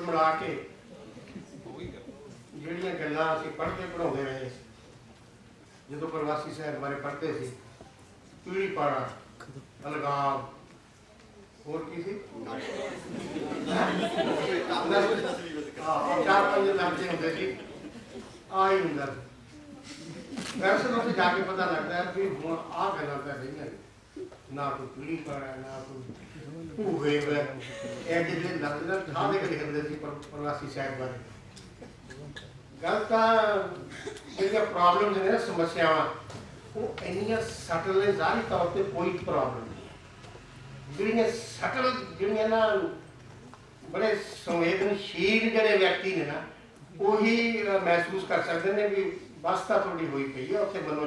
ਮਿਲਾ ਕੇ ਜਿਹੜੀਆਂ ਗੱਲਾਂ ਅਸੀਂ ਪੜ੍ਹਦੇ ਪੜਾਉਂਦੇ ਰਹੇ ਜਦੋਂ ਪ੍ਰਵਾਸੀ ਸਾਹਿਬ ਬਾਰੇ ਪੜ੍ਹਦੇ ਸੀ, ਪੀੜੀ ਪਾੜਾ ਅਲਗਾਵ ਹੋਰ ਕੀ ਸੀ? ਹਾਂ ਚਾਰ ਪੰਜ ਲਫ਼ਜ਼ ਹੁੰਦੇ ਸੀ। ਆ ਹੀ ਹੁੰਦਾ ਵੈਸੇ ਉੱਥੇ ਜਾ ਕੇ ਪਤਾ ਲੱਗਦਾ ਹੈ ਵੀ ਹੁਣ ਆ ਗੱਲਾਂ ਤਾਂ ਰਹੀਆਂ ਨਾ ਕੋਈ ਪੀੜੀ ਪਾੜਾ, ਨਾ ਕੋਈ ਭੂਵੇ ਵੇ ਇਹ ਜਿਹੜੇ ਲਫ਼ਜ਼ ਨਾ ਥਾਂ ਦੇ ਕੇ ਲਿਖਦੇ ਸੀ ਪਰ- ਪ੍ਰਵਾਸੀ ਸਾਹਿਬ ਗੱਲ ਤਾਂ ਜਿਹੜੀਆਂ ਪ੍ਰੋਬਲਮਸ ਨੇ ਸਮੱਸਿਆਵਾਂ, ਉਹ ਇੰਨੀਆਂ ਸਟਲ ਨੇ, ਜ਼ਾਹਰੀ ਤੌਰ ਤੇ ਕੋਈ ਪ੍ਰੋਬਲਮ ਨਹੀਂ। ਜਿਹੜੀਆਂ ਸਟਲ ਜਿਹੜੀਆਂ ਨਾ ਬੜੇ ਸੰਵੇਦਨਸ਼ੀਲ ਜਿਹੜੇ ਵਿਅਕਤੀ ਨੇ ਨਾ, ਉਹੀ ਮਹਿਸੂਸ ਕਰ ਸਕਦੇ ਨੇ ਵੀ ਬਸ ਤਾਂ ਤੁਹਾਡੀ ਹੋਈ ਪਈ ਹੈ ਉੱਥੇ ਬੰਨੋ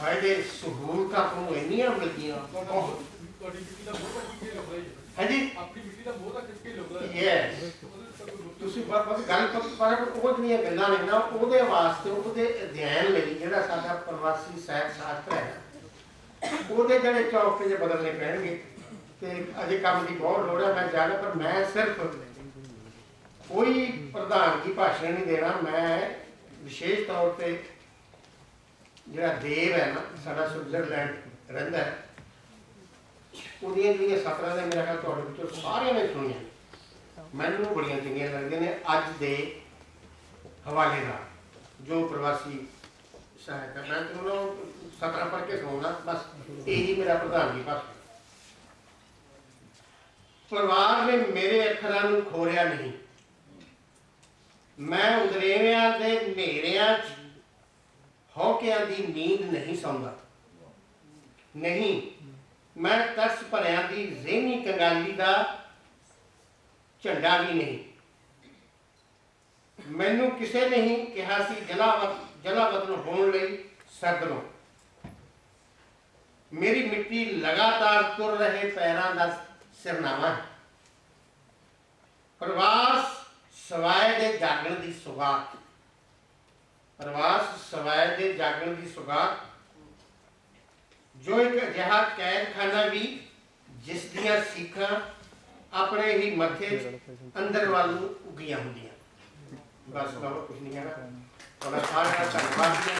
ਜਹਨਾ ਫਾਇਦੇ ਸਹੂਲਤਾਂ ਤੁਹਾਨੂੰ ਇੰਨੀਆਂ ਮਿਲਦੀਆਂ। ਤੁਹਾਡੀ ਮਿੱਟੀ ਦਾ ਬਹੁਤ ਅੱਗੇ ਲੱਗਦਾ ਹੈ ਹਾਂਜੀ। ਆਪਣੀ ਮਿੱਟੀ ਦਾ ਬਹੁਤ ਅੱਗੇ ਲੱਗਦਾ ਹੈ ਯੈਸ ਤੁਸੀਂ ਬਸ ਬਸ ਗੱਲ ਪਰ ਪਰ ਉਹ ਜਿਹੜੀਆਂ ਗੱਲਾਂ ਨੇ ਨਾ ਉਹਦੇ ਵਾਸਤੇ ਉਹਦੇ ਅਧਿਐਨ ਲਈ ਜਿਹੜਾ ਸਾਡਾ ਪ੍ਰਵਾਸੀ ਸਾਹਿਤ ਸ਼ਾਸਤਰ ਹੈ ਉਹਦੇ ਜਿਹੜੇ ਚੌਕੇ ਜੇ ਬਦਲਨੇ ਪੈਣਗੇ ਤੇ ਅਜੇ ਕੰਮ ਦੀ ਬਹੁਤ ਲੋੜ ਹੈ ਮੈਂ ਜਾਣਾ ਪਰ ਮੈਂ ਸਿਰਫ ਕੋਈ ਪ੍ਰਧਾਨਗੀ ਭਾਸ਼ਣ ਨਹੀਂ ਦੇਣਾ ਮੈਂ ਵਿਸ਼ੇਸ਼ ਤੌਰ ਤੇ ਜਿਹੜਾ ਦੇਵ ਹੈ ਨਾ, ਸਾਡਾ ਸਵਿਟਜ਼ਰਲੈਂਡ ਰਹਿੰਦਾ ਹੈ। ਉਹਦੀਆਂ ਜਿਹੜੀਆਂ ਸਤਰਾਂ ਦੇ ਮੇਰਾ ਖਿਆਲ ਤੁਹਾਡੇ ਵਿੱਚੋਂ ਸਾਰਿਆਂ ਨੇ ਸੁਣੀਆਂ। ਮੈਨੂੰ ਬੜੀਆਂ ਚੰਗੀਆਂ ਲੱਗਦੀਆਂ ਨੇ ਅੱਜ ਦੇ ਹਵਾਲੇ ਨਾਲ, ਜੋ ਪ੍ਰਵਾਸੀ ਸਹਾਇਤਾ ਮੈਂ ਤੁਹਾਨੂੰ ਸਤਰਾਂ ਪੜ੍ਹ ਕੇ ਸੁਣਾਉਣਾ, ਬਸ ਇਹੀ ਮੇਰਾ ਪ੍ਰਧਾਨਗੀ ਭਾਸ਼ਣ ਪਰਿਵਾਰ ਨੇ ਮੇਰੇ ਅੱਖਰਾਂ ਨੂੰ ਖੋਰਿਆ ਨਹੀਂ। ਮੈਂ ਉਦਰੇਵਿਆਂ ਦੇ ਹਨੇਰਿਆਂ 'ਚ ਹੌਕਿਆਂ ਦੀ ਨੀਂਦ ਨਹੀਂ ਸੌਂਦਾ। ਨਹੀਂ, ਮੈਂ ਤਰਸ ਭਰਿਆਂ ਦੀ ਜ਼ਿਹਨੀ ਕੰਗਾਲੀ ਦਾ ਝੰਡਾ ਵੀ ਨਹੀਂ। ਮੈਨੂੰ ਕਿਸੇ ਨੇ ਹੀ ਕਿਹਾ ਸੀ, ਜਲਾਵਤ ਜਲਾਵਤਨ ਹੋਣ ਲਈ ਸੱਦ ਮੇਰੀ ਮਿੱਟੀ ਲਗਾਤਾਰ ਤੁਰ ਰਹੇ ਪੈਰਾਂ ਦਾ ਸਿਰਨਾਵਾ ਹੈ। ਪ੍ਰਵਾਸ ਸਵਾਏ ਦੇ ਜਾਗਣ ਦੀ ਸੁਗਾਤ। ਸਵਾਏ ਜਾਗਣ ਦੀ ਸੁਗਾਤ। ਜੋ ਇੱਕ ਅਜਿਹਾ ਕੈਦਖਾਨਾ ਵੀ ਜਿਸ ਦੀਆਂ ਸਿੱਖਾਂ ਆਪਣੇ ਹੀ ਮੱਥੇ ਅੰਦਰ ਵੱਲ ਨੂੰ ਉੱਗੀਆਂ ਹੁੰਦੀਆਂ। ਬਸ ਮੈਂ ਹੋਰ ਕੁਝ ਨਹੀਂ ਕਹਿਣਾ ਤੁਹਾਡਾ ਸਾਰਿਆਂ ਦਾ ਧੰਨਵਾਦ।